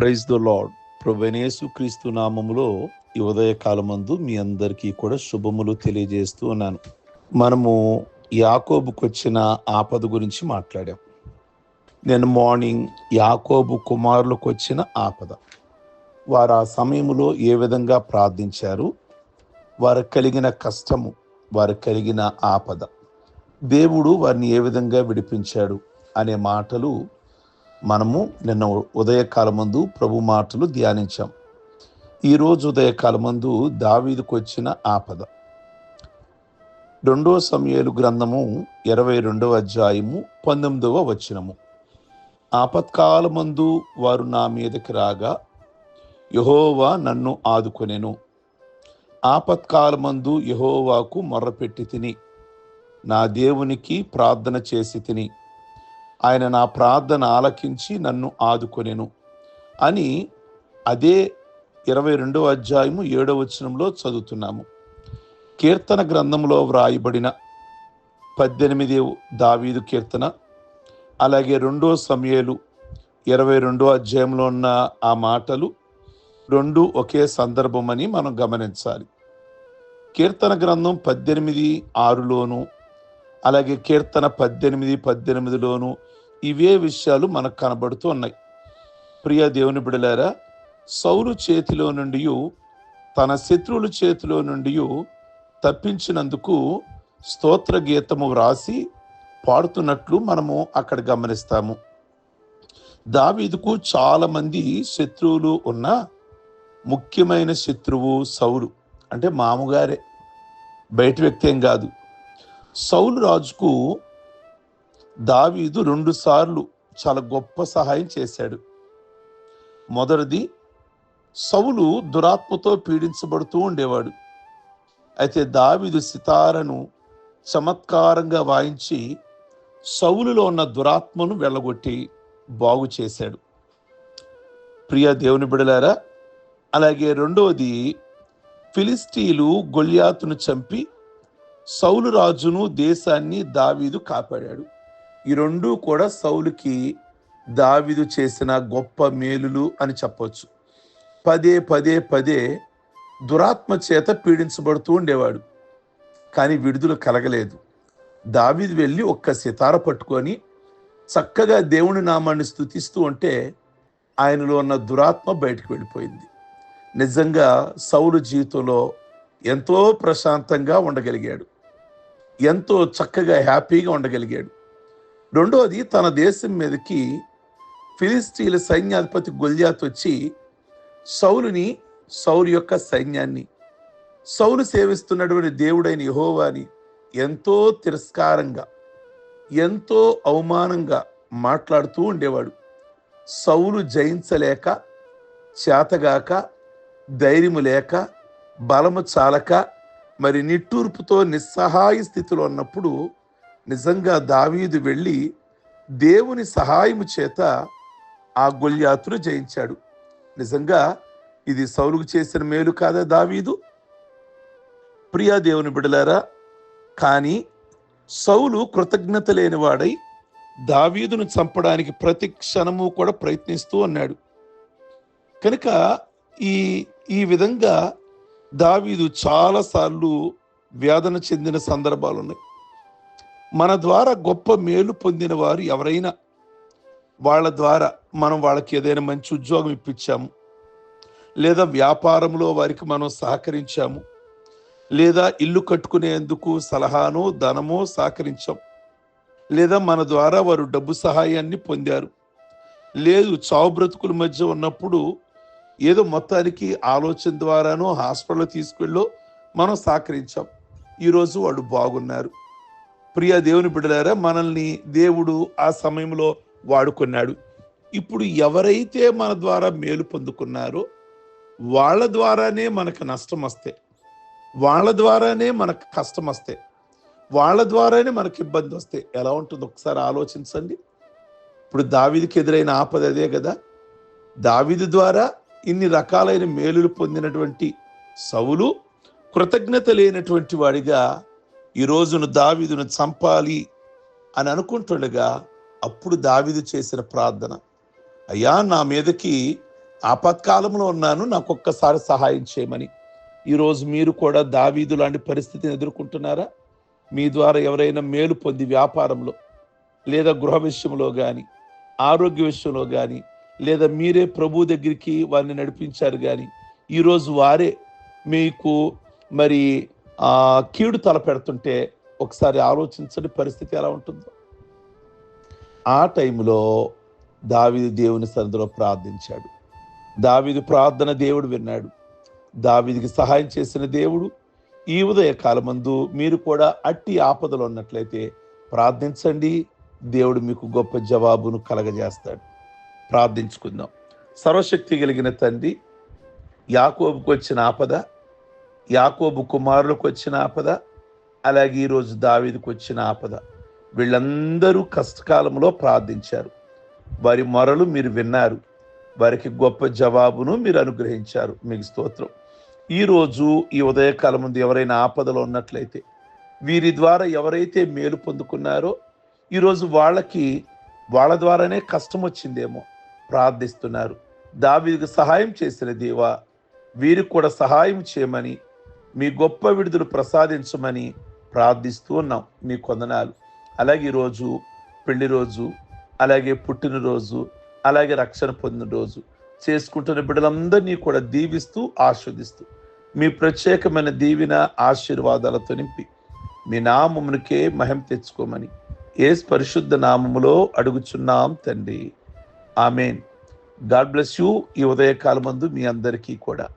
Praise the lord ప్రభనేసు క్రీస్తు నామములో ఈ ఉదయ కాలమందు మీ అందరికీ కూడా శుభములు తెలియజేస్తూ ఉన్నాను. మనము యాకోబుకు వచ్చిన ఆపద గురించి మాట్లాడాం. నేను మార్నింగ్ యాకోబు కుమారులకు వచ్చిన ఆపద. వారు ఆ సమయంలో ఏ విధంగా ప్రార్థించారు? వారు కలిగిన కష్టము వారు కలిగిన ఆపద. దేవుడు వారిని ఏ విధంగా విడిపించాడు? అనే మాటలు మనము నిన్న ఉదయకాలమందు ప్రభు మాటలు ధ్యానించాం. ఈరోజు ఉదయకాలమందు దావీదుకు వచ్చిన ఆపద. రెండో సమయాలు గ్రంథము ఇరవై రెండవ అధ్యాయము పంతొమ్మిదవ వచనము. ఆపత్కాలమందు వారు నా మీదకి రాగా యహోవా నన్ను ఆదుకొనెను. ఆపత్కాలమందు యహోవాకు మొర్రపెట్టి తిని నా దేవునికి ప్రార్థన చేసి తిని ఆయన నా ప్రార్థన ఆలకించి నన్ను ఆదుకొనెను అని అదే ఇరవై రెండవ అధ్యాయము ఏడవ వచనంలో చదువుతున్నాము. కీర్తన గ్రంథంలో వ్రాయబడిన పద్దెనిమిది దావీదు కీర్తన అలాగే రెండో సమయాలు ఇరవై రెండో అధ్యాయంలో ఉన్న ఆ మాటలు రెండు ఒకే సందర్భమని మనం గమనించాలి. కీర్తన గ్రంథం పద్దెనిమిది ఆరులోను అలాగే కీర్తన పద్దెనిమిది పద్దెనిమిదిలోను ఇవే విషయాలు మనకు కనబడుతూ ఉన్నాయి. ప్రియ దేవుని బిడలారా సౌలు చేతిలో నుండి తన శత్రువుల చేతిలో నుండి తప్పించినందుకు స్తోత్ర గీతము వ్రాసి పాడుతున్నట్లు మనము అక్కడ గమనిస్తాము. దావీదుకు చాలామంది శత్రువులు ఉన్న ముఖ్యమైన శత్రువు సౌలు. అంటే మామగారే. బయట వ్యక్తి ఏం కాదు. సౌలు రాజుకు దావీదు రెండు సార్లు చాలా గొప్ప సహాయం చేశాడు. మొదటిది సౌలు దురాత్మతో పీడించబడుతూ ఉండేవాడు. అయితే దావీదు సితారను చమత్కారంగా వాయించి సౌలులో ఉన్న దురాత్మను వెళ్ళగొట్టి బాగు చేశాడు. ప్రియ దేవుని బిడలారా అలాగే రెండవది ఫిలిస్టీలు గొల్యాతును చంపి సౌలు రాజును దేశాన్ని దావీదు కాపాడాడు. ఈ రెండూ కూడా సౌలుకి దావీదు చేసిన గొప్ప మేలులు అని చెప్పవచ్చు పదే పదే పదే దురాత్మ చేత పీడించబడుతూ ఉండేవాడు కానీ విడుదల కలగలేదు. దావీదు వెళ్ళి ఒక్క సితార పట్టుకొని చక్కగా దేవుని నామాన్ని స్థుతిస్తూ ఉంటే ఆయనలో ఉన్న దురాత్మ బయటకు వెళ్ళిపోయింది. నిజంగా సౌలు జీవితంలో ఎంతో ప్రశాంతంగా ఉండగలిగాడు. ఎంతో చక్కగా హ్యాపీగా ఉండగలిగాడు. రెండోది తన దేశం మీదకి ఫిలిస్తీన్ల సైన్యాధిపతి గొల్యాత్ వచ్చి సౌలుని సౌలు యొక్క సైన్యాన్ని సౌలు సేవిస్తున్నటువంటి దేవుడైన యహోవాని ఎంతో తిరస్కారంగా ఎంతో అవమానంగా మాట్లాడుతూ ఉండేవాడు. సౌలు జయించలేక చేతగాక ధైర్యము లేక బలము చాలక మరి నిట్టూర్పుతో నిస్సహాయ స్థితిలో ఉన్నప్పుడు నిజంగా దావీదు వెళ్ళి దేవుని సహాయము చేత ఆ గొల్యాతును జయించాడు. నిజంగా ఇది సౌలుకు చేసిన మేలు కాదా దావీదు? ప్రియా దేవుని బిడలారా కానీ సౌలు కృతజ్ఞత లేనివాడై దావీదును చంపడానికి ప్రతి క్షణము కూడా ప్రయత్నిస్తూ ఉన్నాడు. కనుక ఈ ఈ విధంగా దావీదు చాలాసార్లు వేదన చెందిన సందర్భాలు ఉన్నాయి. మన ద్వారా గొప్ప మేలు పొందిన వారు ఎవరైనా వాళ్ళ ద్వారా మనం వాళ్ళకి ఏదైనా మంచి ఉద్యోగం ఇప్పించాము లేదా వ్యాపారంలో వారికి మనం సహకరించాము లేదా ఇల్లు కట్టుకునేందుకు సలహానో ధనమో సహకరించాం లేదా మన ద్వారా వారు డబ్బు సహాయాన్ని పొందారు లేదు చావు బ్రతుకుల మధ్య ఉన్నప్పుడు ఏదో మొత్తానికి ఆలోచన ద్వారానో హాస్పిటల్ తీసుకెళ్ళో మనం సహకరించాం. ఈరోజు వాళ్ళు బాగున్నారు. ప్రియ దేవుని బిడ్డలారా మనల్ని దేవుడు ఆ సమయంలో వాడుకున్నాడు. ఇప్పుడు ఎవరైతే మన ద్వారా మేలు పొందుకున్నారో వాళ్ళ ద్వారానే మనకు నష్టం వస్తే వాళ్ళ ద్వారానే మనకు కష్టం వస్తే వాళ్ళ ద్వారానే మనకు ఇబ్బంది వస్తే ఎలా ఉంటుంది ఒకసారి ఆలోచించండి. ఇప్పుడు దావిదికి ఎదురైన ఆపద అదే కదా. దావిది ద్వారా ఇన్ని రకాలైన మేలులు పొందినటువంటి సవులు కృతజ్ఞత లేనటువంటి వాడిగా ఈ రోజును దావీదును చంపాలి అని అనుకుంటుండగా అప్పుడు దావీదు చేసిన ప్రార్థన అయ్యా నా మీదకి ఆపత్కాలంలో ఉన్నాను నాకు ఒక్కసారి సహాయం చేయమని. ఈరోజు మీరు కూడా దావీదు లాంటి పరిస్థితిని ఎదుర్కొంటున్నారా? మీ ద్వారా ఎవరైనా మేలు పొంది వ్యాపారంలో లేదా గృహ విషయంలో కానీ ఆరోగ్య విషయంలో కానీ లేదా మీరే ప్రభు దగ్గరికి వారిని నడిపించారు కానీ ఈరోజు వారే మీకు మరి ఆ కీడు తలపెడుతుంటే ఒకసారి ఆలోచించని పరిస్థితి ఎలా ఉంటుందో. ఆ టైంలో దావిది దేవుని సన్నిధిలో ప్రార్థించాడు. దావిది ప్రార్థన దేవుడు విన్నాడు. దావిదికి సహాయం చేసిన దేవుడు ఈ ఉదయ కాలమందు మీరు కూడా అట్టి ఆపదలు ఉన్నట్లయితే ప్రార్థించండి. దేవుడు మీకు గొప్ప జవాబును కలగజేస్తాడు. ప్రార్థించుకుందాం. సర్వశక్తి కలిగిన తండ్రి యాకోబుకు వచ్చిన ఆపద యాకోబు కుమారులకు వచ్చిన ఆపద అలాగే ఈరోజు దావీదుకు వచ్చిన ఆపద. వీళ్ళందరూ కష్టకాలంలో ప్రార్థించారు. వారి మొరలు మీరు విన్నారు. వారికి గొప్ప జవాబును మీరు అనుగ్రహించారు. మీకు స్తోత్రం. ఈరోజు ఈ ఉదయకాలం ముందు ఎవరైనా ఆపదలో ఉన్నట్లయితే వీరి ద్వారా ఎవరైతే మేలు పొందుకున్నారో ఈరోజు వాళ్ళకి వాళ్ళ ద్వారానే కష్టం వచ్చిందేమో ప్రార్థిస్తున్నారు. దావీదుకు సహాయం చేసిన దేవా వీరికి కూడా సహాయం చేయమని మీ గొప్ప విడుదల ప్రసాదించమని ప్రార్థిస్తూ ఉన్నాం మీ కొందనాలు. అలాగే ఈరోజు పెళ్ళి రోజు అలాగే పుట్టినరోజు అలాగే రక్షణ పొందిన రోజు చేసుకుంటున్న బిడ్డలందరినీ కూడా దీవిస్తూ ఆస్వాదిస్తూ మీ ప్రత్యేకమైన దీవిన ఆశీర్వాదాలతో నింపి మీ నామమునికే మహిమ తెచ్చుకోమని ఏ పరిశుద్ధ నామములో అడుగుచున్నాం తండ్రి. ఆమెన్. God bless you. ఈ ఉదయకాలమందు మీ అందరికీ కూడా.